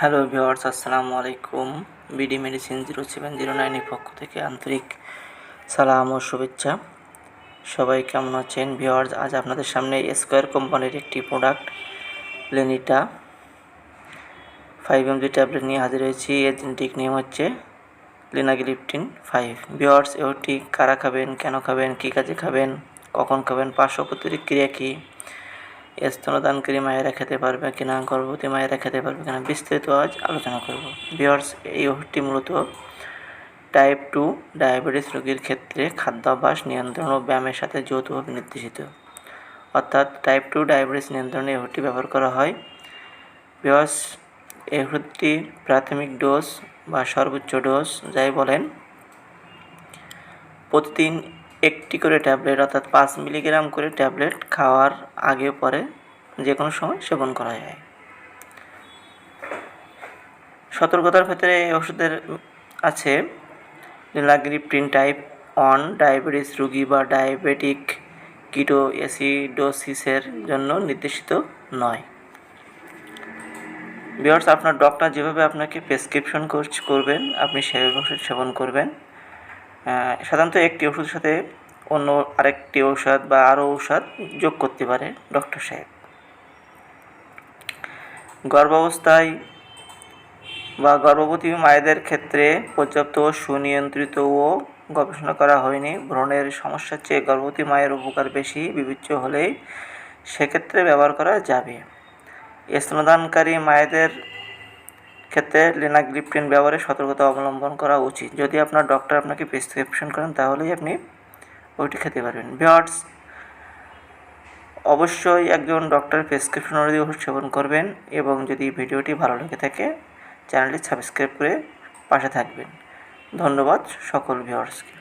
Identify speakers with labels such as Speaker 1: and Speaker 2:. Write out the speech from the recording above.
Speaker 1: Hello viewers আসসালামু আলাইকুম। BD medicine zero seven zero নাইনের পক্ষ থেকে আন্তরিক সালাম ও শুভেচ্ছা। সবাই কেমন আছেন? ভিওয়ার্স আজ আপনাদের সামনে স্কোয়ার কোম্পানির একটি প্রোডাক্ট লেনিটা ফাইভ এমজি ট্যাবলেট নিয়ে হাজির হয়েছি। এর জেনেটিক নেম হচ্ছে লিনাগিলিপটিন ফাইভ ভিওয়ার্স এটি কারা খাবেন, কেন খাবেন, কী কাজে খাবেন, কখন খাবেন, পার্শ্ব প্রতিক্রিয়া কী? স্তনদানকারী মায়েরা খেতে পারবে কিনা, গর্ভবতী মায়েরা খেতে পারবে কিনা বিস্তারিত আজ আলোচনা করব। বিয়ার্স এই ওষুধটি মূলত টাইপ টু ডায়াবেটিস রোগীর ক্ষেত্রে খাদ্যাভ্যাস নিয়ন্ত্রণ ও ব্যায়ামের সাথে যৌথভাবে নির্দেশিত। অর্থাৎ টাইপ টু ডায়াবেটিস নিয়ন্ত্রণে এই ওষুধটি ব্যবহার করা হয়। বিয়ার্স এই ওষুধটি প্রাথমিক ডোজ বা সর্বোচ্চ ডোজ যাই বলেন, প্রতিদিন একটি করে ট্যাবলেট, অর্থাৎ পাঁচ মিলিগ্রাম করে ট্যাবলেট খাওয়ার আগে পরে যে কোনো সময় সেবন করা যায়। সতর্কতার ক্ষেত্রে এই ওষুধের আছে লিনাগ্রিপ্টিন টাইপ অন ডায়াবেটিস রুগী বা ডায়াবেটিক কিটো অ্যাসিডোসিসের জন্য নির্দেশিত নয়। বিয়ার্স আপনার ডক্টর যেভাবে আপনাকে প্রেসক্রিপশন করবেন, আপনি সেভাবে ওষুধ সেবন করবেন। সাধারণত একটি ওষুধের সাথে অন্য আরেকটি ঔষধ বা আরও ঔষধ যোগ করতে পারে ডক্টর সাহেব। গর্ভাবস্থায় বা গর্ভবতী মায়েদের ক্ষেত্রে পর্যাপ্ত সুনিয়ন্ত্রিত ও গবেষণা করা হয়নি। ভ্রণের সমস্যার চেয়ে গর্ভবতী মায়ের উপকার বেশি বিবেচ্য হলে সেক্ষেত্রে ব্যবহার করা যাবে। স্তনদানকারী মায়েদের ক্ষেত্রে লেনাগ্রিপ্টিন ব্যবহারে সতর্কতা অবলম্বন করা উচিত। যদি আপনার ডক্টর আপনাকে প্রেসক্রিপশন করেন, তাহলেই আপনি ওইটি খেতে পারবেন। বিয়ার্স অবশ্যই একজন ডক্টর প্রেসক্রিপশন অনুযায়ী ওষুধ সেবন করবেন এবং যদি ভিডিওটি ভালো লেগে থাকে চ্যানেলটি সাবস্ক্রাইব করে পাশে থাকবেন। ধন্যবাদ সকল ভিউয়ার্সকে